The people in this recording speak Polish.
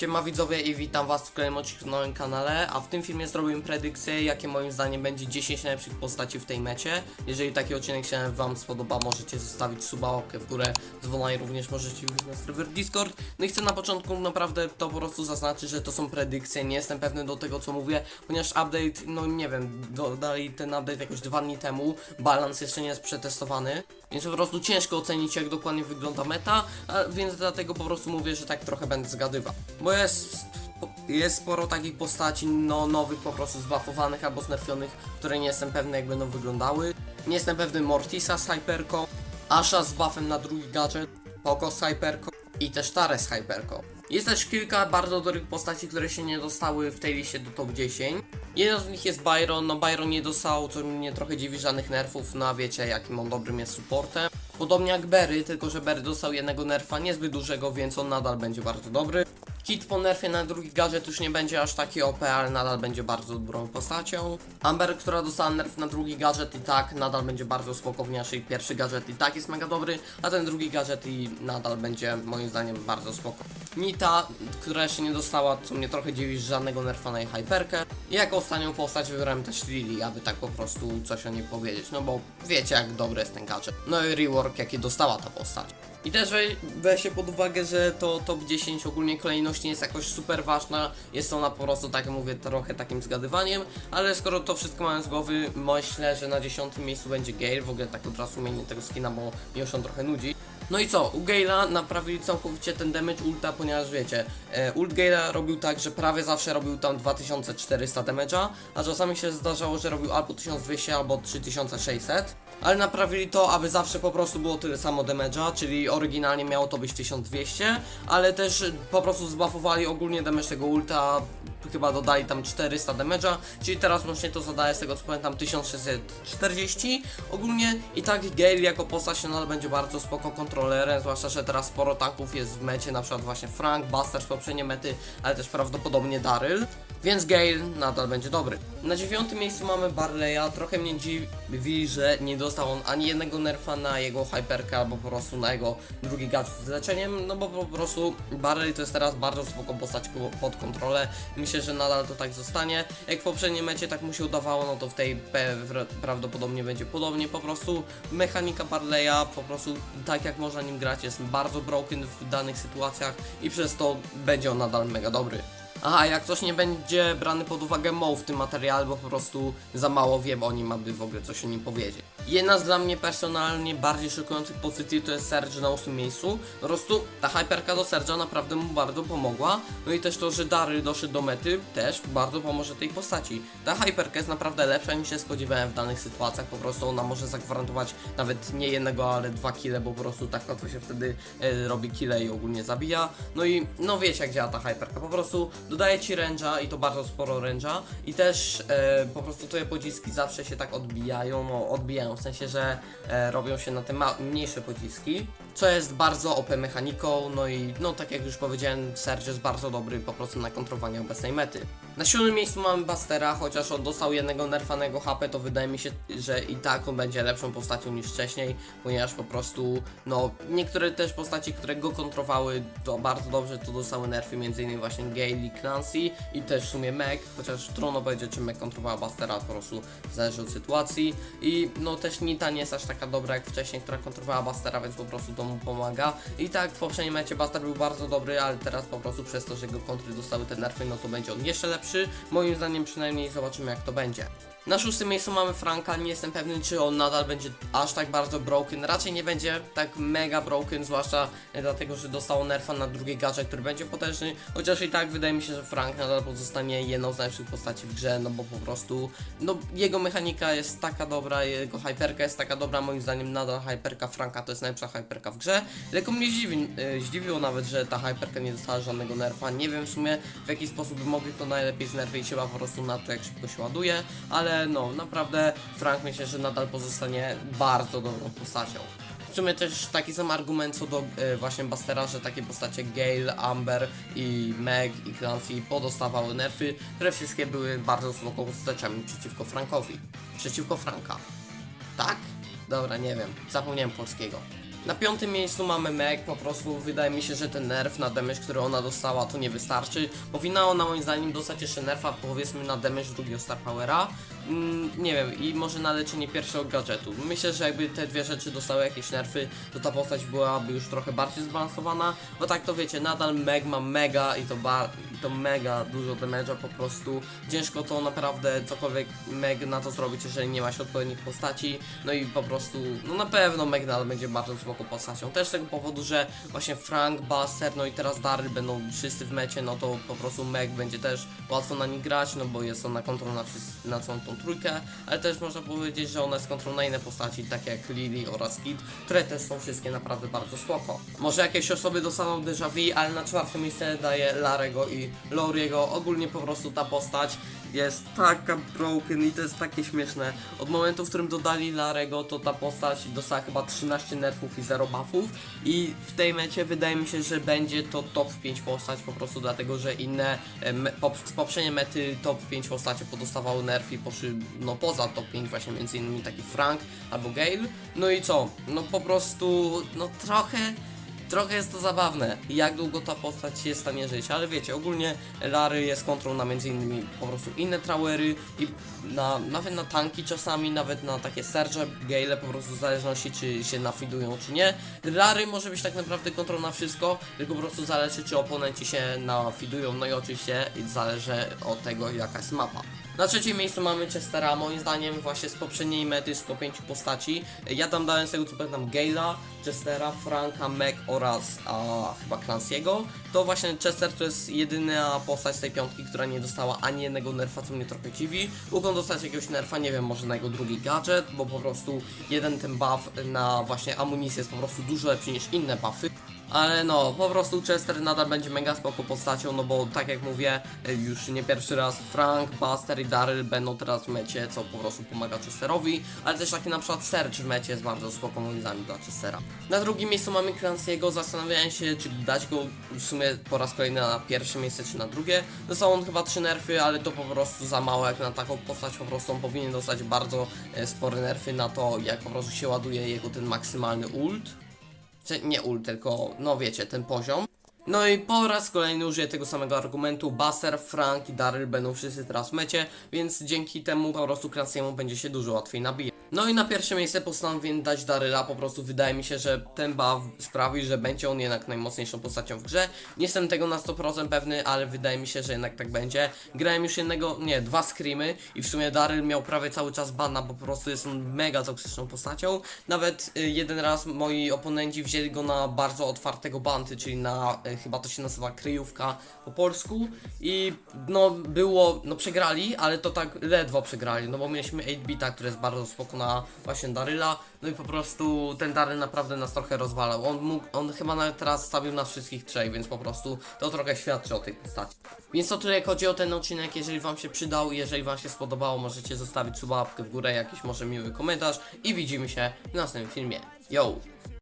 Siema widzowie i witam was w kolejnym odcinku na moim kanale, a w tym filmie zrobiłem predykcję, jakie moim zdaniem będzie 10 najlepszych postaci w tej mecie. Jeżeli taki odcinek się wam spodoba, możecie zostawić suba, łapkę w górę, dzwona również możecie wbić na serwer Discord. No i chcę na początku naprawdę to po prostu zaznaczyć, że to są predykcje, nie jestem pewny do tego co mówię, ponieważ update, no nie wiem, dodali ten update jakoś dwa dni temu, balans jeszcze nie jest przetestowany, więc po prostu ciężko ocenić jak dokładnie wygląda meta, a więc dlatego po prostu mówię, że tak trochę będę zgadywał. Bo jest, jest sporo takich postaci no, nowych, po prostu zbuffowanych albo znerfionych, które nie jestem pewny jak będą wyglądały. Nie jestem pewny Mortisa z Hyperką, Asha z buffem na drugi gadżet, Poco z Hyperką i też Tare z Hyperką. Jest też kilka bardzo dobrych postaci, które się nie dostały w tej liście do top 10. Jeden z nich jest Byron, no Byron nie dostał, co mnie trochę dziwi, żadnych nerfów, no a wiecie jakim on dobrym jest supportem. Podobnie jak Berry, tylko że Berry dostał jednego nerfa niezbyt dużego, więc on nadal będzie bardzo dobry. Kit po nerfie na drugi gadżet już nie będzie aż taki OP, ale nadal będzie bardzo dobrą postacią. Amber, która dostała nerf na drugi gadżet i tak nadal będzie bardzo spoko, ponieważ jej pierwszy gadżet i tak jest mega dobry, a ten drugi gadżet i nadal będzie moim zdaniem bardzo spoko. Nita, która jeszcze nie dostała, co mnie trochę dziwi, żadnego nerfa na jej hyperkę. I jako ostatnią postać wybrałem też Lily, aby tak po prostu coś o niej powiedzieć, no bo wiecie jak dobry jest ten gadżet. No i rework jaki dostała ta postać. I też we, weźcie pod uwagę, że to top 10 ogólnie kolejność nie jest jakoś super ważna, jest ona po prostu, tak mówię, trochę takim zgadywaniem, ale skoro to wszystko mamy z głowy, myślę, że na 10 miejscu będzie Gale, w ogóle tak od razu umienię tego skina, bo mnie już on trochę nudzi. No i co, u Gale'a naprawili całkowicie ten damage ulta, ponieważ wiecie, e, ult Gale'a robił tak, że prawie zawsze robił tam 2400 damage'a, a czasami się zdarzało, że robił albo 1200 albo 3600. Ale naprawili to, aby zawsze po prostu było tyle samo damage'a, czyli oryginalnie miało to być 1200, ale też po prostu zbuffowali ogólnie damage tego ulta, chyba dodali tam 400 damage'a, czyli teraz łącznie to zadaje z tego co pamiętam 1640 ogólnie. I tak Gale jako postać nadal będzie bardzo spoko kontrolerem, zwłaszcza, że teraz sporo tanków jest w mecie, na przykład właśnie Frank, Buster z poprzedniej mety, ale też prawdopodobnie Daryl, więc Gale nadal będzie dobry. Na dziewiątym miejscu mamy Barleya, trochę mnie dziwi, że nie dostał on ani jednego nerfa na jego hyperkę, albo po prostu na jego drugi gadżet z leczeniem, no bo po prostu Barley to jest teraz bardzo spoko postać po- pod kontrolę, myślę, że nadal to tak zostanie. Jak w poprzedniej mecie tak mu się udawało, no to w tej wr- prawdopodobnie będzie podobnie, po prostu mechanika Barleya, po prostu tak jak można nim grać, jest bardzo broken w danych sytuacjach i przez to będzie on nadal mega dobry. Aha, jak coś nie będzie brany pod uwagę Mo w tym materiale, bo po prostu za mało wiem o nim, aby w ogóle coś o nim powiedzieć. Jedna z dla mnie personalnie bardziej szokujących pozycji to jest Serge na 8 miejscu. Po prostu ta hyperka do Serge'a naprawdę mu bardzo pomogła. No i też to, że Daryl doszedł do mety też bardzo pomoże tej postaci. Ta hyperka jest naprawdę lepsza niż się spodziewałem w danych sytuacjach. Po prostu ona może zagwarantować nawet nie jednego, ale dwa kile, bo po prostu tak łatwo się wtedy e, robi kile i ogólnie zabija. No i no wiecie jak działa ta hyperka. Po prostu dodaje ci ręża i to bardzo sporo ręża i też e, po prostu twoje pociski zawsze się tak odbijają, no odbijają w sensie, że e, robią się na te mniejsze pociski, co jest bardzo OP mechaniką, no i no tak jak już powiedziałem, Serge jest bardzo dobry po prostu na kontrowanie obecnej mety. Na siódmym miejscu mamy Bastera, chociaż on dostał jednego nerfanego HP, to wydaje mi się, że i tak on będzie lepszą postacią niż wcześniej, ponieważ po prostu, no, niektóre też postaci, które go kontrowały, to bardzo dobrze to dostały nerfy, m.in. właśnie Gale i Clancy i też w sumie Meg, chociaż trudno powiedzieć, czy Meg kontrowała Bastera, po prostu zależy od sytuacji i no też Nita nie jest aż taka dobra jak wcześniej, która kontrowała Bastera, więc po prostu to mu pomaga i tak w poprzednim mecie Baster był bardzo dobry, ale teraz po prostu przez to, że jego kontry dostały te nerfy, no to będzie on jeszcze lepszy, moim zdaniem przynajmniej zobaczymy jak to będzie. Na szóstym miejscu mamy Franka, nie jestem pewny czy on nadal będzie aż tak bardzo broken, raczej nie będzie tak mega broken, zwłaszcza e, dlatego, że dostał nerfa na drugi gadżet, który będzie potężny, chociaż i tak wydaje mi się, że Frank nadal pozostanie jedną z najlepszych postaci w grze, no bo po prostu, no jego mechanika jest taka dobra, jego hyperka jest taka dobra, moim zdaniem nadal hyperka Franka to jest najlepsza hyperka w grze, lekko mnie zdziwi, e, zdziwiło nawet, że ta hyperka nie dostała żadnego nerfa, nie wiem w sumie w jaki sposób by mogli to najlepiej znerwić, chyba po prostu na to jak szybko się ładuje, ale no naprawdę Frank myślę, że nadal pozostanie bardzo dobrą postacią. W sumie też taki sam argument co do e, właśnie Bastera, że takie postacie Gale, Amber i Meg i Clancy podostawały nerfy, które wszystkie były bardzo spoko postaciami przeciwko Frankowi. Przeciwko Franka. Tak? Dobra, nie wiem. Zapomniałem polskiego. Na piątym miejscu mamy Meg, po prostu wydaje mi się, że ten nerf na damage, który ona dostała, to nie wystarczy. Powinna ona moim zdaniem dostać jeszcze nerfa, powiedzmy na damage drugiego Star Powera. Mm, nie wiem, i może na leczenie pierwszego gadżetu. Myślę, że jakby te dwie rzeczy dostały jakieś nerfy, to ta postać byłaby już trochę bardziej zbalansowana. Bo tak to wiecie, nadal Meg ma mega i to, bar to mega dużo damage'a po prostu. Ciężko to naprawdę cokolwiek Meg na to zrobić, jeżeli nie ma się odpowiednich postaci. No i po prostu, no na pewno Meg nadal będzie bardzo spoko postacią. Też z tego powodu, że właśnie Frank, Buster, no i teraz Daryl będą wszyscy w mecie, no to po prostu Meg będzie też łatwo na nich grać, no bo jest kontrol na, wszys- na całą tą trójkę, ale też można powiedzieć, że ona jest kontrol na inne postaci, takie jak Lily oraz Kid, które też są wszystkie naprawdę bardzo spoko. Może jakieś osoby dostaną déjà vu, ale na czwarte miejsce daje Larego i Lauriego. Ogólnie po prostu ta postać jest taka broken i to jest takie śmieszne. Od momentu, w którym dodali Larego, to ta postać dostała chyba 13 nerfów i 0 buffów i w tej mecie wydaje mi się, że będzie to top 5 postać po prostu dlatego, że inne e, z poprzedniej mety top 5 postacie podostawały nerf i poszły no poza top 5 właśnie między innymi taki Frank albo Gale. No i co? No po prostu no trochę Trochę jest to zabawne, jak długo ta postać jest stanie żyć, ale wiecie, ogólnie Lary jest kontrą na między innymi po prostu inne trawery i na, nawet na tanki czasami, nawet na takie serge, gale po prostu w zależności czy się nafidują czy nie. Lary może być tak naprawdę kontrą na wszystko, tylko po prostu zależy czy oponenci się nafidują, no i oczywiście zależy od tego jaka jest mapa. Na trzecim miejscu mamy Chestera, moim zdaniem właśnie z poprzedniej mety z 105 postaci. Ja tam dałem z tego co pamiętam Gale'a, Chestera, Franka, Meg oraz a, chyba Clancy'ego. To właśnie Chester to jest jedyna postać z tej piątki, która nie dostała ani jednego nerfa, co mnie trochę dziwi. Mógł on dostać jakiegoś nerfa, nie wiem, może na jego drugi gadżet, bo po prostu jeden ten buff na właśnie amunicję jest po prostu dużo lepszy niż inne buffy. Ale no, po prostu Chester nadal będzie mega spoko postacią, no bo tak jak mówię, y, już nie pierwszy raz Frank, Buster i Daryl będą teraz w mecie, co po prostu pomaga Chesterowi, ale też taki na przykład Serge w mecie jest bardzo spoko moim dla Chestera. Na drugim miejscu mamy Clancy'ego, zastanawiałem się, czy dać go w sumie po raz kolejny na pierwsze miejsce, czy na drugie. Dostał on chyba trzy nerfy, ale to po prostu za mało jak na taką postać, po prostu on powinien dostać bardzo e, spore nerfy na to, jak po prostu się ładuje jego ten maksymalny ult. Czy nie ult, tylko, no wiecie, ten poziom. No i po raz kolejny użyję tego samego argumentu. Buster, Frank i Daryl będą wszyscy teraz w mecie, więc dzięki temu po prostu Clancy'emu będzie się dużo łatwiej nabijać. No i na pierwsze miejsce postanowiłem dać Daryla, po prostu wydaje mi się, że ten buff sprawi, że będzie on jednak najmocniejszą postacią w grze. Nie jestem tego na 100% pewny, ale wydaje mi się, że jednak tak będzie. Grałem już jednego, nie, dwa screamy i w sumie Daryl miał prawie cały czas bana, bo po prostu jest on mega toksyczną postacią. Nawet y, jeden raz moi oponenci wzięli go na bardzo otwartego banty, czyli na, y, chyba to się nazywa kryjówka po polsku i no było, no przegrali, ale to tak ledwo przegrali, no bo mieliśmy 8-bita, który jest bardzo spoko na właśnie Daryla, no i po prostu ten Daryl naprawdę nas trochę rozwalał. On mógł, on chyba nawet teraz stawił nas wszystkich trzech, więc po prostu to trochę świadczy o tej postaci. Więc to tyle jak chodzi o ten odcinek, jeżeli wam się przydał, jeżeli wam się spodobało, możecie zostawić suba, łapkę w górę, jakiś może miły komentarz i widzimy się w następnym filmie. Yo!